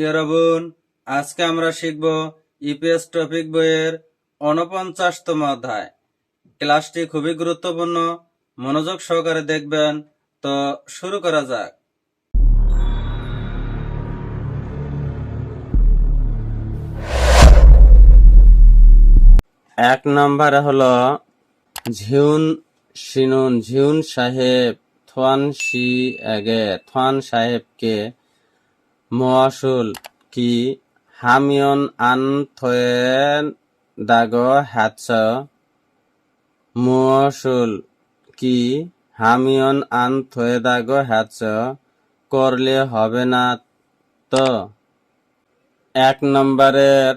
ইয়রবুন, আজকে আমরা শিখব ইপিএস টপিক বইয়ের উনপঞ্চাশতম অধ্যায়। ক্লাসটি খুবই গুরুত্বপূর্ণ, মনোযোগ সহকারে দেখবেন, তো শুরু করা যাক। এক নম্বরে হলো, ঝিউন সিনুন ঝিউন সাহেব, থোয়ান সি এগে, থোয়ান সাহেবকে মোয়াসুল কি হামিয়ন আন থয়েন দাগ হ্যাচ মোয়াসুল কি হামিয়ন আন থয়ে দাগ হ্যাচ করলে হবে না তো? এক নম্বরের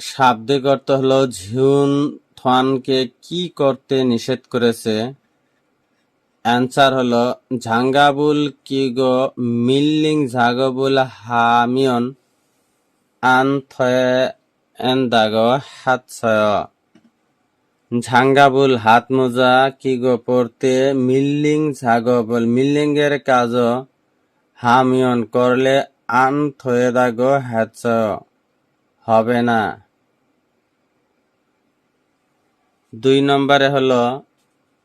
শাব্দিক অর্থ হলো ঝিউন থানকে কি করতে নিষেধ করেছে? অ্যান্সার হলো ঝাঙ্গাবুল কিগো মিল্লিং ঝাগবুল হামিয়ন আন থয়ে এন দাগ হাত ঝাঙ্গাবুল হাত মোজা কিগো পড়তে মিল্লিং ঝাগবুল মিল্লিং এর কাজ হামিয়ন করলে আন থয়ে দাগ হ্যাচ হবে না। দুই নম্বরে হলো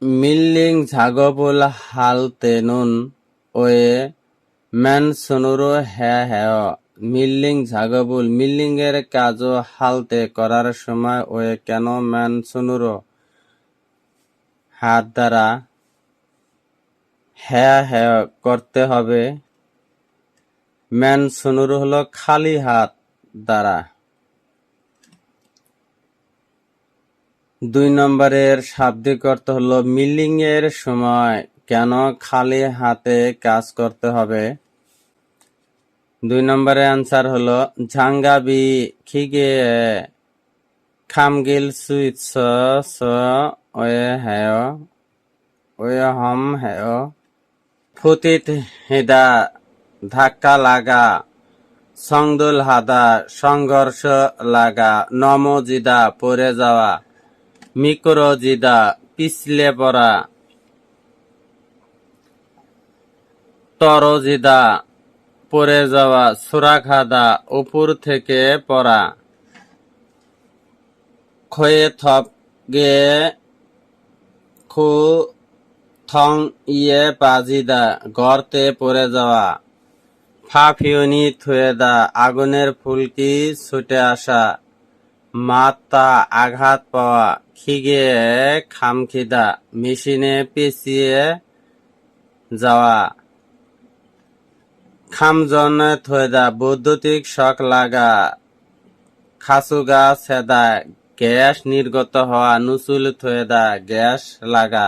মিল্লিং ঝাগবুল হালতে নুন ওয়ে ম্যান সোনুরো হ্যাঁ হ্যাঁ। মিল্লিং ঝাগবুল মিল্লিং এর কাজ হালতে করার সময় ওয়ে কেন ম্যান সোনুরো হাত দ্বারা হ্যাঁ হ্যাঁ করতে হবে? ম্যান সোনুরো হলো খালি হাত দ্বারা। দুই নম্বরের শাব্দিক অর্থ হলো মিলিং এর সময় কেন খালি হাতে কাজ করতে হবে। দুই নম্বরের আনসার হলো ঝাঙ্গাবি খিগে খামগিল সুইচ স ওয়ে হ্যায় ওয়ে হম হ্যায় ফুতিত হেদা ধাক্কা লাগা সংদুল হাদা সংঘর্ষ লাগা নমজিদা পড়ে যাওয়া। মিক্রোজিদা পিছলে পড়া তরজিদা পড়ে যাওয়া সুরাখাদা উপর থেকে পড়া খয়ে থপ গে খু থং ইয়ে পাজিদা গর্তে পড়ে যাওয়া ফাফিউনি থুয়েদা আগুনের ফুলকি ছুটে আসা মাথা আঘাত পাওয়া খিগে খামখিদা, মেশিনে পেঁচিয়ে যাওয়া। খামজন থয়েদা বৈদ্যুতিক শক লাগা খাসুগা সেদা গ্যাস নির্গত হওয়া নুসুল থয়েদা গ্যাস লাগা।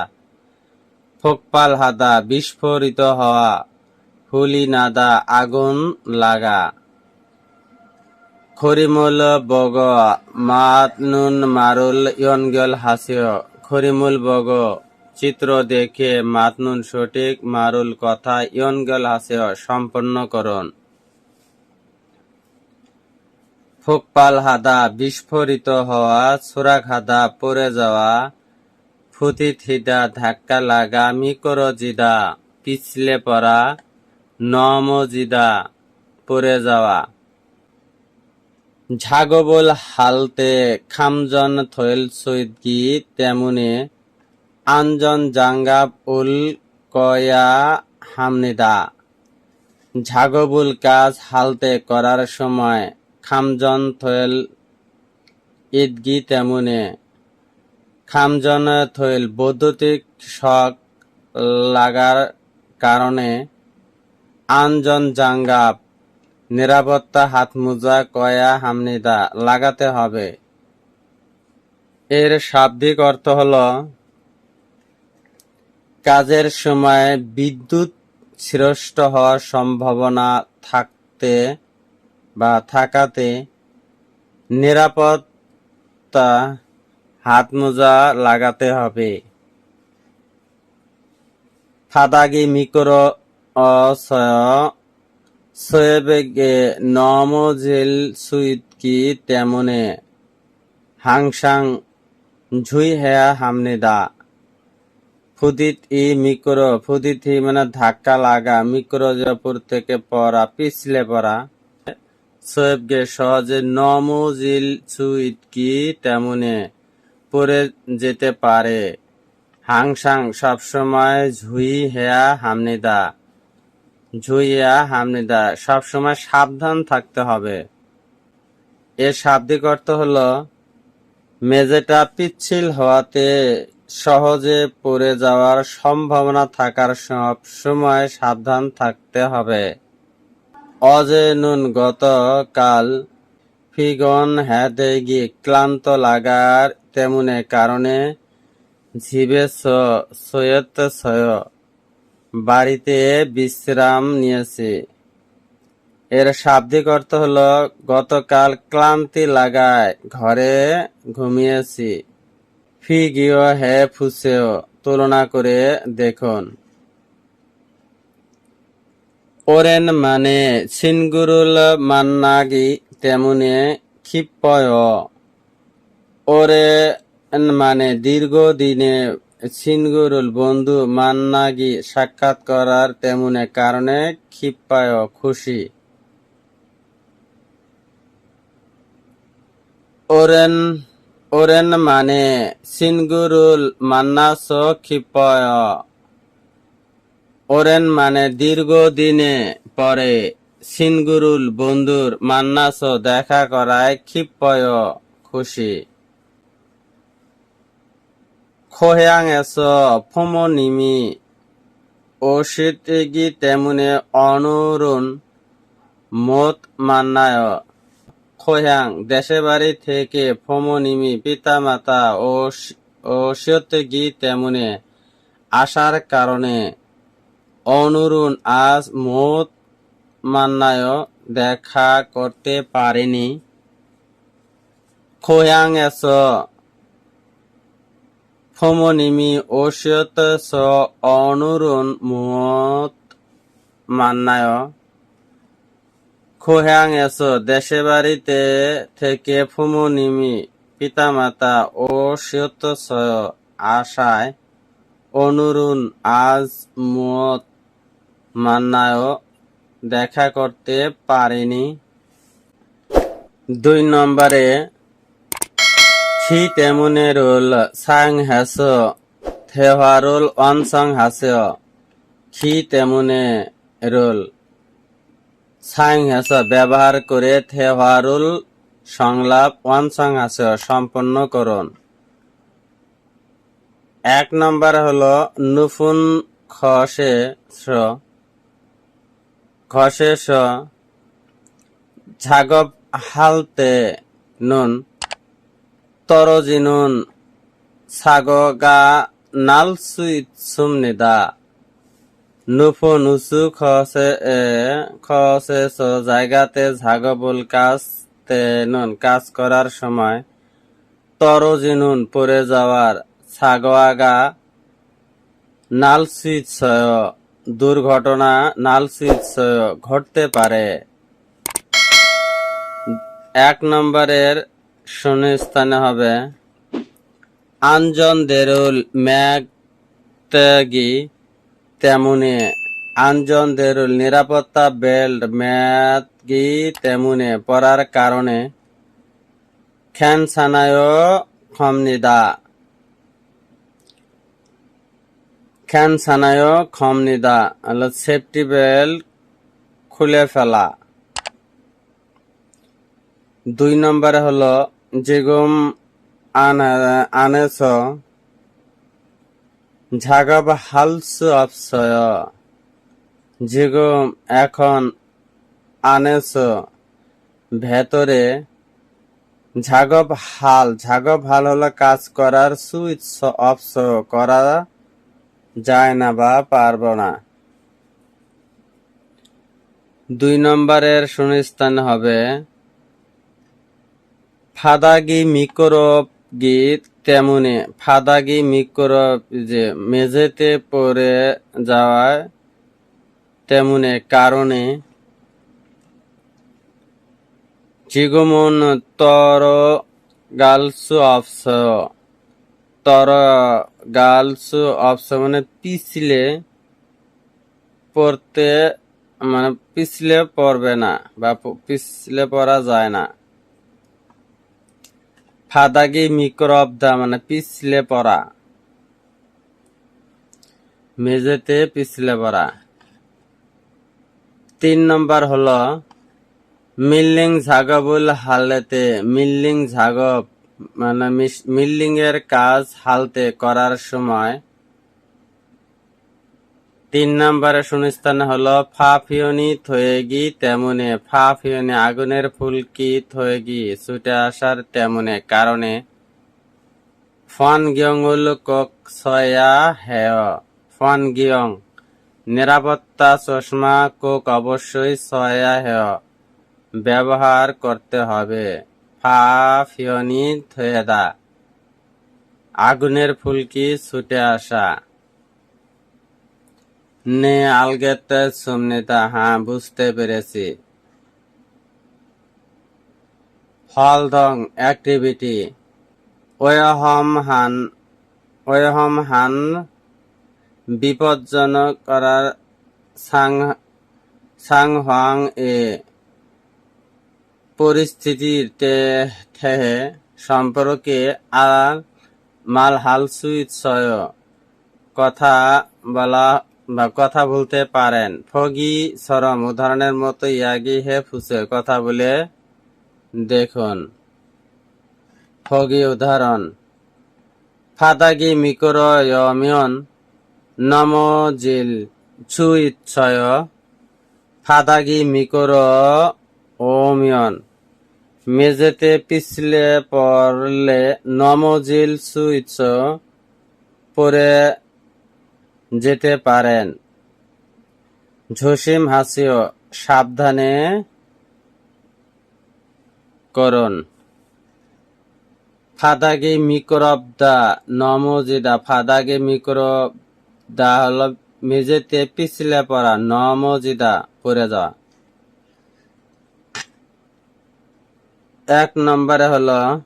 ফোকপাল হাদা, বিস্ফোরিত হওয়া, হুলি নাদা, আগুন লাগা। খরিমুল বগ, মাত নুন মারুল ইয়নগল হাসিও। খরিমুল বগ, চিত্র দেখে মাতনুন সঠিক মারুল কথা ইয়নগল হাসিও, সম্পন্ন করুন। ফুকপাল হাদা, বিস্ফোরিত হওয়া, সুরাক হাদা, পড়ে যাওয়া ফুতি থিদা ধাক্কা লাগা মিকরজিদা পিছলে পড়া নমজিদা পড়ে যাওয়া। ঝাগবল হালতে খামজন থয়েল সৈদগি তেমনে আনজন জাঙ্গাব উল কয়া হামনিদা। ঝাগবুল কাজ হালতে করার সময় খামজন থয়েল ঈদগি তেমনে খামজন থয়েল বৈদ্যুতিক শক লাগার কারণে আনজন জাঙ্গাব নিরাপত্তা হাতমোজা, কয়া, হামনিদা লাগাতে হবে। এর শাব্দিক অর্থ হল, কাজের সময় বিদ্যুৎ সৃষ্ট হওয়ার সম্ভাবনা থাকতে বা থাকাতে নিরাপত্তা হাতমোজা লাগাতে হবে। ফাদাগি, মিক্রো, অসয় সোয়েবেগে নমজেল সুইত কি তেমনে। হাংসাং ঝুই হেয়া হামনেদা ফুদিত ই মিক্রো, ফুদিত ই মানে ধাক্কা লাগা, মিক্রো জপুর থেকে পড়া, পিছলে পড়া। সোয়েবকে সহজে নমজিল সুইট কি তেমনে পড়ে যেতে পারে। হাংসাং সবসময় ঝুই হেয়া হামনিদা ঝুইয়া হামনিদা, সবসময় সাবধান থাকতে হবে। এর শাব্দিক অর্থ হলো, মেঝেটা পিচ্ছিল হওয়াতে সহজে পড়ে যাওয়ার সম্ভাবনা থাকার সব সময় সাবধান থাকতে হবে। অজে নুন গতকাল ফিগন হ্যাদে গিয়ে ক্লান্ত লাগার তেমনে কারণে ঝিবে সৈয়ত সয় বাড়িতে বিশ্রাম নিয়েছে। এর শাব্দিক অর্থ হলো, গতকাল ক্লান্তি লাগায় ঘরে ঘুমিয়েছি। ফি গিয়ে হে ফুসেও, তুলনা করে দেখুন। ওরেন মানে সিনগুরুল মান্নাগি তেমনি ক্ষিপ্পয় ওরে মানে দীর্ঘদিনে সিনগুরুল, বন্ধু মান্নাগি সাক্ষাৎ করার তেমনি কারণে ক্ষিপ্পায় খুশি ওরেন ওরেন মানে সিনগুরুল মান্নাস ক্ষিপ্পয়। ওরেন মানে দীর্ঘদিনে পরে সিনগুরুল বন্ধুর মান্নাস দেখা করায় ক্ষিপ্পয় খুশি খোয়াং এস ফমনিমি ও শীতগি তেমনি অনুরুণ মত মান্নায় খোয়াং দেশে বাড়ি থেকে ফমনিমি পিতামাতা ও স- ও সত্যগি তেমনি আসার কারণে অনুরুণ আজ মত মান্নায় দেখা করতে পারেনি। খোয়াং ফমনিমি ওষিয়ত স অনুরুণ মত মান্নায় খোহাং এস দেশে বাড়িতে থেকে ফুমনিমি পিতামাতা ও সিয়ত আশায় অনুরুণ আজ মত মান্নায় দেখা করতে পারেনি দুই নম্বরে খি তেমনে রোল সাং হাস থেহারোল অনসং হাসে। খি তেমনে রোল সাং হাস, ব্যবহার করে থেহারুল সংলাপ অনসং হাস সম্পন্ন করুন। এক নম্বর হলো নুফুন খসে খসে ঝাগব হালতে নুন। তরজিনুন সাগগা নাল সুইত সুমনিদা নুফো নুসু খসে এ, খসে সো জায়গাতে ঝাগবুল কাজ তে নুন কাজ করার সময়। তরজিনুন পড়ে যাওয়ার সাগওয়াগা নাল সুইত দুর্ঘটনা নাল সুইত ঘটতে পারে। এক নম্বরের শূন্যস্থানে হবে। আঞ্জন দেরুল ম্যাগ তেমনি আঞ্জন দেরুল নিরাপত্তা বেল্ট ম্যাগি তেমনি পড়ার কারণে খ্যান সানায় খমনিদা। খ্যান সানায় খমনিদা সেফটি বেল্ট খুলে ফেলা। দুই নম্বরে হলো যেগুম আনেস ঝাগাব হালস অপসয়। যেগুম এখন আনেস ভেতরে ঝাগব হাল। ঝাগব হাল হলো কাজ করার সুইচ অপস করা যায় না বা পারব না। দুই নম্বরের শূন্যস্থান হবে ফাদাগি মিক্রোব গীত তেমনি। ফাদাগি মিক্রোব যে মেঝেতে পড়ে যাওয়ায় তেমনি কারণে জিগমন তর গালসু অফস। তর গার্লস অপশন মানে পিছলে পড়তে মানে পিছলে পড়বে না বা পিছলে পড়া যায় না। ফাদাগি মিক্রবদা মানে পিছলে পড়া। মেঝেতে পিছলে পড়া। তিন নম্বর হল, মিল্লিং ঝাগবুল হালেতে, মিল্লিং ঝাগব মানে মিল্লিং এর কাজ হালতে করার সময় তিন নম্বরে শূন্যস্থানে হলো ফা ফিওনি থয়েগি, তেমনে ফা ফিওনি আগুনের ফুলকি থয়েগি। ছুটে আসার তেমনে কারণে ফন গিয়ংউল কক ছয়া হেয়। ফন গিয়ং নিরাপত্তা চশমা কোক অবশ্যই ছয়া হেয়। ব্যবহার করতে হবে। ফা ফিওনি থয়েদা, আগুনের ফুলকি ছুটে আসা। নে আলগেতে সুমনিতা হ্যাঁ বুঝতে পেরেছি। হলদং অ্যাক্টিভিটি ওয়হম হান ওয়হম হান বিপজ্জনক করার সাং, সাংহাং এ পরিস্থিতির তে- থেহে সম্পর্কে আর সুইৎসয়। কথা বলা বা কথা বলতে পারেন। ফগি সরম, উদাহরণের মতো ইয়াগি হে ফুসে, কথা বলে দেখুন। ফগি উদাহরণ, ফাদাগি মিকর ইয়মিয়ন নমজিল সুইচ্ছয় ফাদাগি মিকর ওমিয়ন মেঝেতে পিছলে পড়লে নমজিল সুইচ পরে যেতে পারেন। ঝসিম হাসিও, সাবধানে করুন। ফাদাগে মিক্রব দা, নমজিদা। ফাদাগে মিক্রব দা হল মেঝেতে পিছলে পড়া, নমজিদা পড়ে যাওয়া। এক নম্বরে হলো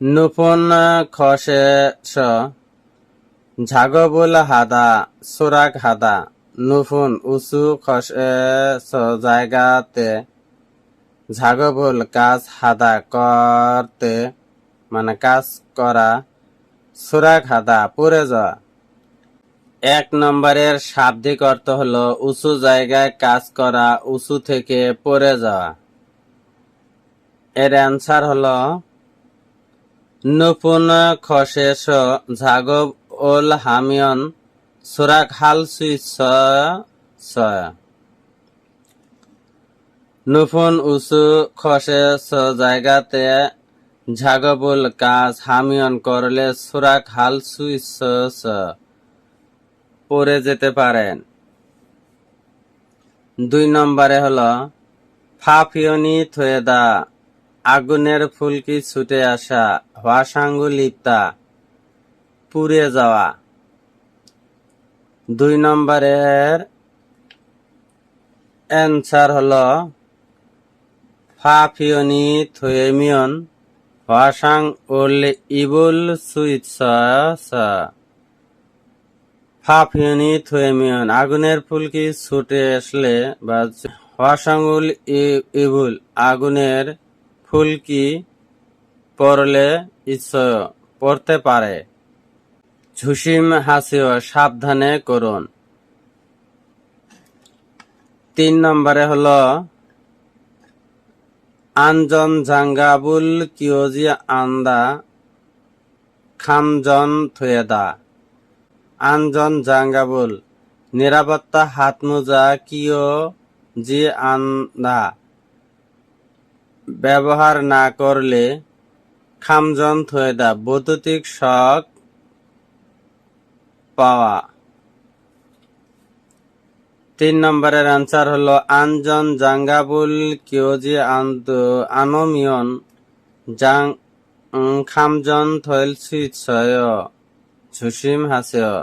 নুপুন খসে ঝাগবুল হাদা সুরাক হাদা নুফুন উঁচু খসে জায়গাতে ঝাগবুল কাজ হাদা করতে মানে কাজ করা সুরাক হাদা পুরে যাওয়া এক নম্বরের শাব্দিক অর্থ হলো উঁচু জায়গায় কাজ করা, উঁচু থেকে পড়ে যাওয়া। এর অ্যান্সার হলো নুপুন খসেস ঝাগব ওল হামিয়ন সুরাক হাল সুইস নুপুন উঁচু খসেস জায়গাতে ঝাগবুল কাজ হামিয়ন করলে সুরাক হাল সুইস পড়ে যেতে পারেন। দুই নম্বরে হল ফাফিয়নি থয়েদা আগুনের ফুলকি ছুটে আসা হওয়াসাঙ্গু লিপ্তা পুড়ে যাওয়া। দুই নম্বরের অ্যান্সার হলো ফাফিয়নি থয়েমিয়ন হওয়াসাং উল ইবুল সুইচ ফাফিয়নি থুয়েমিয়ন, আগুনের ফুলকি ছুটে আসলে বা হওয়াসাঙ্গুল ইবুল, আগুনের ফুলকি পড়লে ইচ্ছয় পড়তে পারে। ঝুসিম হাসিও সাবধানে করুন। তিন নম্বরে হলো, আনজন জাঙ্গাবুল কিওজি আন্দা খামজন থুয়েদা। আনজন জাঙ্গাবুল, নিরাপত্তা হাত মোজা কিও জি আন্দা। ব্যবহার না করলে খামজন থয়েদা বৈদ্যুতিক শক পাওয়া। তিন নম্বরের আনসার হলো, আনজন জাঙ্গাবুল কিওজি আনমিয়ন জাং খামজন থয়েল সুইৎসয় ঝুসিম হাসেয়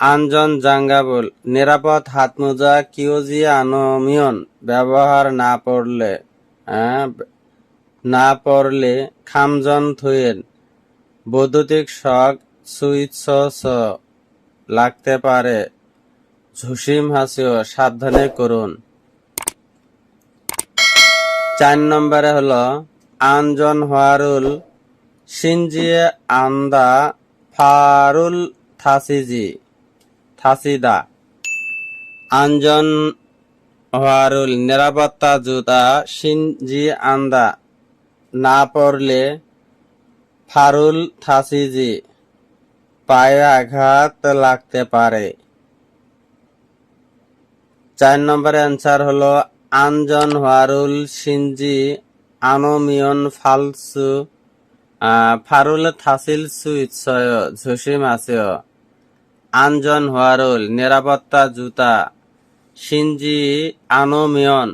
আনজন জাঙ্গাবুল, নিরাপদ হাত মোজা কিওজি আনোমিয়ন, ব্যবহার না পড়লে না পড়লে খামজন থুয়েন বৈদ্যুতিক শক সুইচ লাগতে পারে। ঝুসিম হাসিও, সাবধানে করুন। চার নম্বরে হলো, আনজন হোয়ারুল সিনজিয়ে আন্দা ফারুল থাসিজি, থাসিদা। আনজন হোয়ারুল নিরাপত্তা জুতা, সিনজি আন্দা, না পড়লে ফারুল থাসিজি পায়ে আঘাত লাগতে পারে। চার নম্বরের অ্যান্সার হলো আনজন হোয়ারুল সিনজি, আনোমিয়ন ফালসু ফারুল থাসিল সুইৎসয় ঝুসিম আসেয় আনজন হোয়ারুল নিরাপত্তা জুতা সিনজি আনোমিয়ন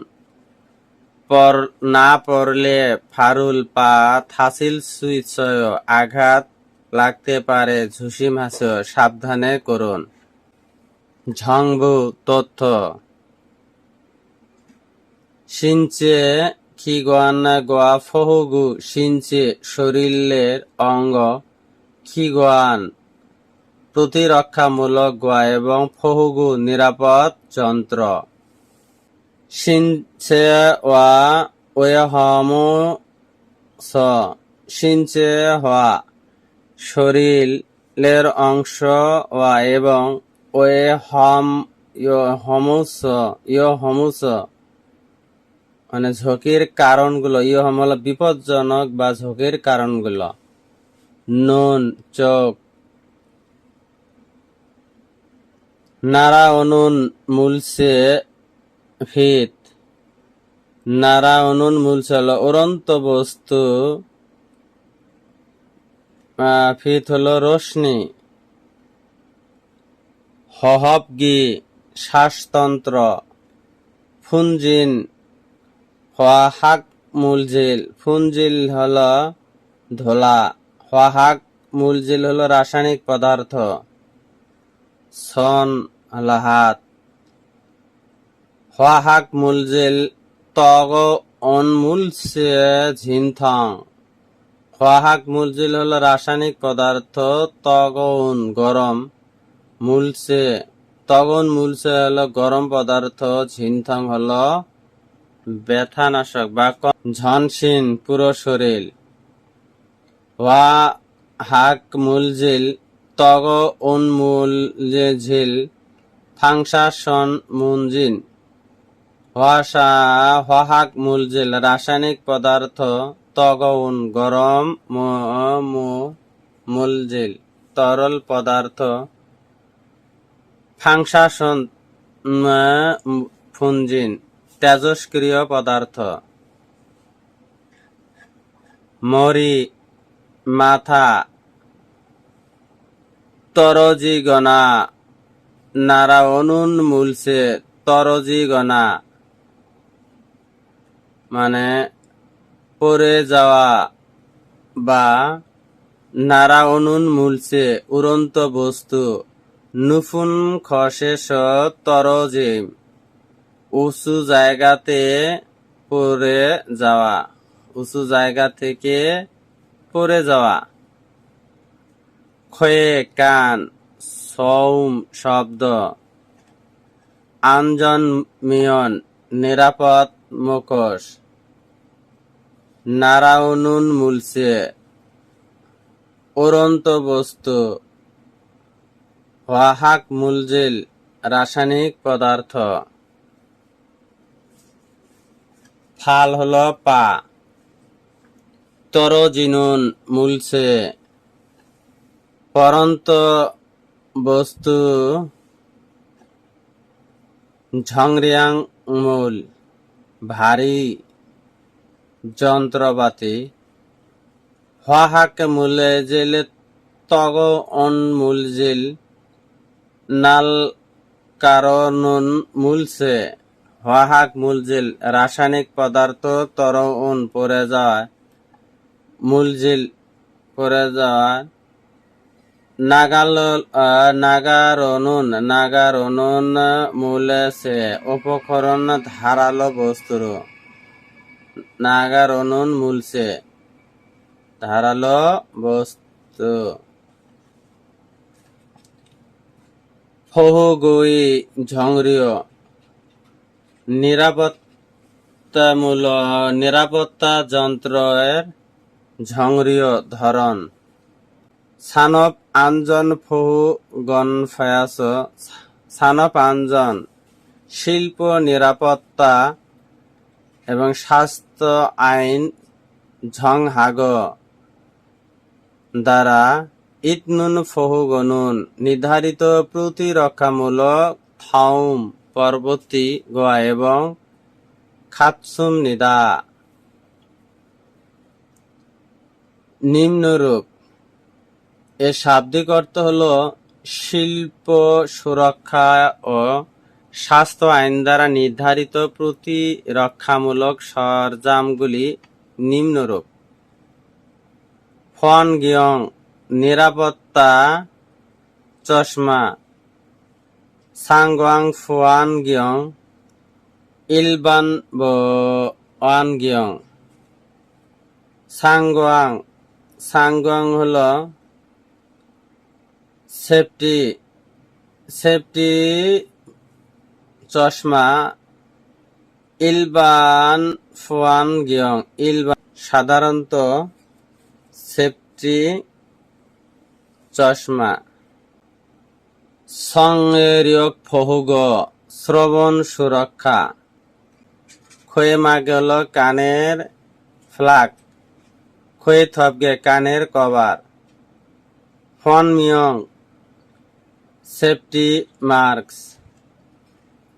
পর না পড়লে ফারুল পা থাসিল সুইৎসয় আঘাত লাগতে পারে ঝুসিম হাসেয় সাবধানে করুন। ঝংবু তথ্য। সিনচে খিগান গোয়া ফহুগু সিনচে শরীরের অঙ্গ খিগান প্রতিরক্ষামূলক গোয়া এবং ফহুগু নিরাপদ যন্ত্র। সিনচে ওয়া ওয়েহমু স। সিনচে হওয়া শরীরের অংশ ওয়া এবং ওয়ে হম হমুস ইয় হমুস মানে ঝুঁকির কারণগুলো ইয় হম বিপজ্জনক বা ঝুঁকির কারণগুলো। নুন, চোখ নারা অনুন মূলসে ফিত। নারা অনুন মূলসে হলো উড়ন্ত বস্তু। ফিত হলো রশ্মি। হহবগি, শ্বাসতন্ত্র। ফুনজিন হাক মুলজিল। ফুনজিল হল ধোলা। হাক মুলজিল হলো রাসায়নিক পদার্থ। সন হল হাত হাক মুলজিল তগ অনমূলসে ঝিনথং। হাক মুলজিল হলো রাসায়নিক পদার্থ তগন গরম মূলসে। তগন মূলসে হলো গরম পদার্থ, ঝিনথং হলো ব্যথানাশক বা ঝনসিন পুরো শরীর। ওয়া হাক মুলজিল তগ উন্মূল ঝিল ফাংশাসন মুনজিন হওয়াশা হহাক মুলজিল রাসায়নিক পদার্থ তগউন গরম মু- মু- মুলজিল তরল পদার্থ। ফাংশাসন উম, ফুনজিন তেজস্ক্রিয় পদার্থ। মরি মাথা তরজি নারা অনুন মূলসে তরজি গনা মানে পড়ে যাওয়া বা নারা অনুন মূলসে উড়ন্ত বস্তু। নুফুন খশেষ তরজিম উঁচু জায়গাতে পড়ে যাওয়া। উঁচু জায়গা থেকে পড়ে যাওয়া। ক্ষয়ে কান সৌম শব্দ আঞ্জন মিয়ন নিরাপদ মুখোশ নারাউনুন মূলসে উড়ন্ত বস্তু, ওয়াহাক মুলজিল রাসায়নিক পদার্থ। ফাল হলো পা। তরজিনুন মূলসে পরন্ত বস্তু ঝংরিয়াং মূল, ভারী যন্ত্রপাতি। হাক মূলে জেলে, তগ অন মূল জিল, নাল কারণুন মূলসে হাক মূলজিল রাসায়নিক পদার্থ তরউন পড়ে যাওয়ায় মূলজিল পড়ে যাওয়ায় নাগাল নাগারনুন নাগারনুন মূলেছে উপকরণ ধারালো বস্তুর নাগারনুন মূলসে ধারালো বস্তু। ফহুগুই ঝংরিয় নিরাপত্তামূলক নিরাপত্তা যন্ত্রের ঝংরিয় ধরন সানপ আঞ্জন ফহু গনফায়াস সানপ আঞ্জন, শিল্প নিরাপত্তা এবং স্বাস্থ্য আইন ঝংহাগ দ্বারা ইতনুন ফহুগনুন নির্ধারিত প্রতিরক্ষামূলক থাউম পরবর্তী গোয়া এবং খাতসুম নিদা। নিম্নরূপ এর শাব্দিক অর্থ হল শিল্প, সুরক্ষা ও স্বাস্থ্য আইন দ্বারা নির্ধারিত প্রতিরক্ষামূলক সরঞ্জামগুলি নিম্নরূপ। ফন গিয়ং, নিরাপত্তা, চশমা, সাংগোয়াং ফুয়ান গিয়ং, ইলবান ওয়ান গিয়ং। সাংগোয়াং সাংগোয়াং হল সেফটি সেফটি চশমা, ইলবান ফুয়ান গিয়ং, ইলবান সাধারণত সেফটি চশমা। সংরিয়ক ফহুগ, শ্রবণ সুরক্ষা। খয়ে মাগল কানের ফ্লাক খয়ে থপগে কানের কভার। ফন মিয়ং সেফটি মার্কস।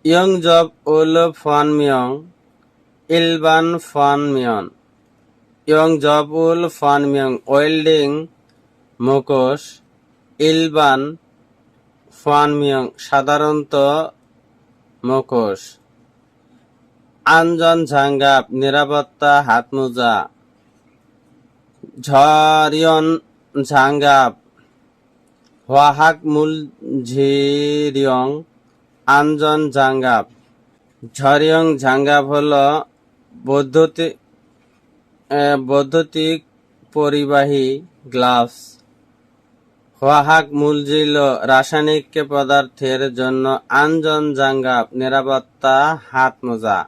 ইয়ং জব উল ফন মিয়ং, ইলবান ফন মিয়ন। ইয়ং জব উল ফন মিয়ং, ওয়েল্ডিং মুখোশ ইলবান ফন মিয়ং, সাধারণত মুখোশ আঞ্জন ঝাঙ্গাপ নিরাপত্তা হাতমোজা। ঝরিয়ন ঝাঙ্গাপ হোয়াহাক মূল ঝিরিয়ং আঞ্জন ঝাঙ্গাপ ঝরিয়ং ঝাঙ্গাপ হল বৈদ্যুতিক বৈদ্যুতিক পরিবাহী গ্লাভস হোয়াহাক মূলজিল রাসায়নিক পদার্থের জন্য আঞ্জন জাঙ্গাপ নিরাপত্তা হাত মোজা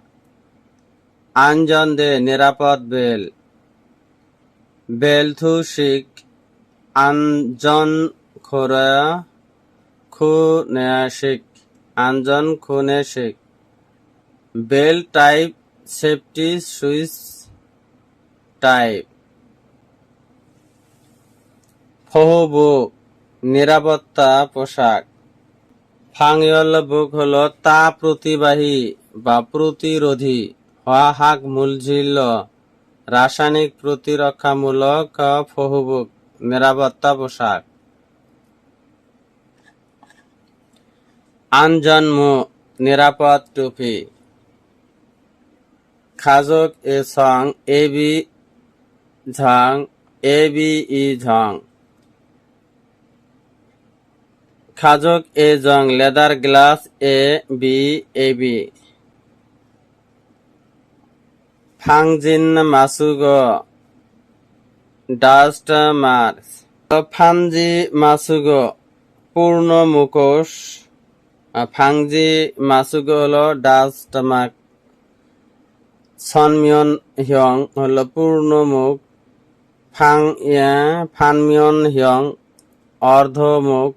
আঞ্জন দে নিরাপদ বেল। বেল থু আঞ্জন খোরা খু শিক আঞ্জন খুনে শিক belt type, safety switch type. ফহবু, নিরাপত্তা পোশাক। ফাংয়ল বুক হল তা প্রতিবাহী বা প্রতিরোধী। হওয়া হাক মূলঝিল, রাসায়নিক প্রতিরক্ষামূলক ফহুবুক নিরাপত্তা পোশাক। আনজন্মু নিরাপদ টুপি। খাজক এ সং এ বি ঝং, এ বি ই ঝং। খাজক এ জং, leather gloves A B A B. ফাংজিন মাসুগ ডাস্ট মার্স। ফানজি মাসুগ পূর্ণ মুখোশ ফাংজি মাসুগ হলো ডাস্ট মার্ক সনমিয়ন হিয়ং হলো পূর্ণ মুখ ফাং ফানমিয়ন হিয়ং অর্ধমুখ।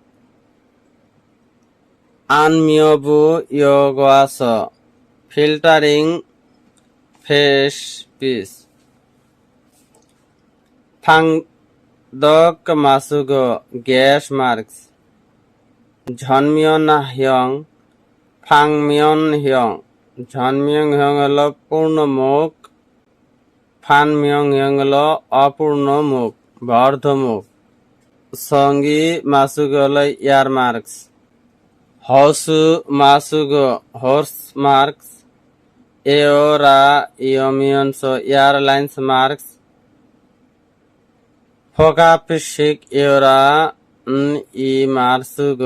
আনমিয়বু ইয়োগাস ফিল্টারিং ফেস পিস। ফাং দক মাসুগ, গ্যাস মার্কস। ঝনমিয়ন হিয়ং ফাংমিয়ন হিয়ং ঝনমিয়ং হিয়ং হল পূর্ণ মুখ ফানমিয়ং হিয়ং হল অপূর্ণ মুখ বা অর্ধমুখ সঙ্গী মাসুগ হল ইয়ার মার্কস হসু মাসুগ হর্স মার্কস এওরা ইয়মিয়ন্স এয়ারলাইন্স মার্কস ফোকাপিসিক এওরা ই মার্সুগ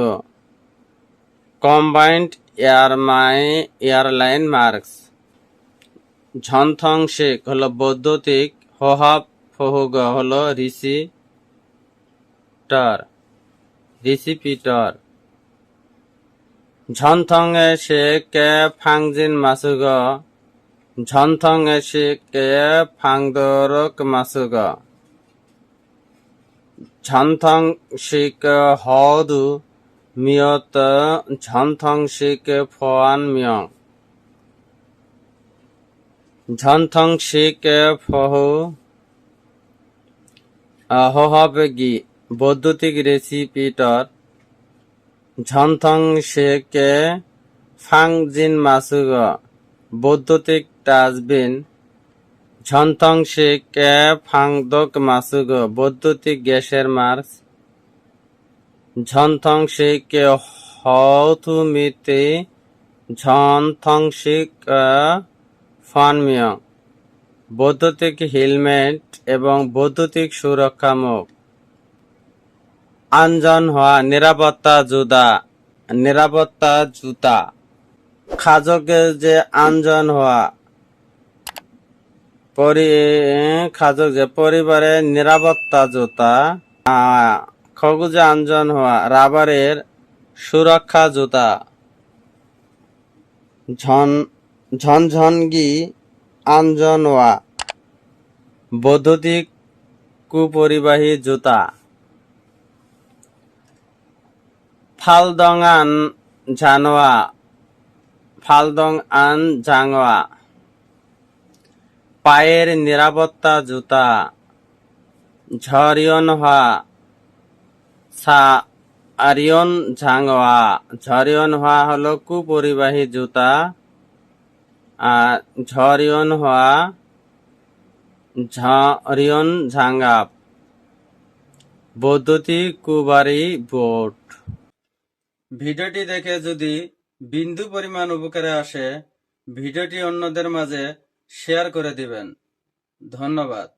কম্বাইন্ড এয়ারমাই, এয়ারলাইন মার্কস। ঝনথং শেখ হলো বৈদ্যুতিক, হোহাব, ফহুগ হলো ঋষি রিসিপিটর। ঝনথং এ সে কে ফাংজিন মাসুগ। ঝনথং এ সে কে ফাংদরক মাসুগ। ঝনথং শিক হদু মিয়ত ঝনথং শিক ফোয়ান মিয়ং। ঝনথং শিক ফহু হহবেগি বৈদ্যুতিক রেসিপিটর। ঝনথং শেকে ফাংজিন মাসুগ, বৈদ্যুতিক ডাস্টবিন ঝনথং শেকে ফাংদক মাসুগ, বৈদ্যুতিক গ্যাসের মার্চ ঝনথং শেকে হথুমিতে ঝনথং ফানমিয়ং। বৈদ্যুতিক হেলমেট এবং বৈদ্যুতিক সুরক্ষা মুখ। আঞ্জন হওয়া নিরাপত্তা জুতা নিরাপত্তা জুতা। খাজকে যে আঞ্জন হওয়া, পরি খাজক যে পরিবারের নিরাপত্তা জুতা খগুজে আঞ্জন হওয়া রাবারের সুরক্ষা জুতা। ঝন, ঝনঝনগি আঞ্জনওয়া বৈদ্যুতিক কুপরিবাহী জুতা। ফালদংআন জানোয়া ফালদং আন জাংওয়া পায়ের নিরাপত্তা জুতা। ঝরিয়ন হওয়া সা আরিয়ন ঝাংওয়া ঝরিয়ন হওয়া হলো কুপরিবাহী জুতা। আর ঝরিয়ন হওয়া ঝরিয়ন ঝাঙ্গাপ। বৈদ্যুতিক কুবারি বোর্ড ভিডিওটি দেখে যদি বিন্দু পরিমাণ উপকারে আসে, ভিডিওটি অন্যদের মাঝে শেয়ার করে দিবেন। ধন্যবাদ।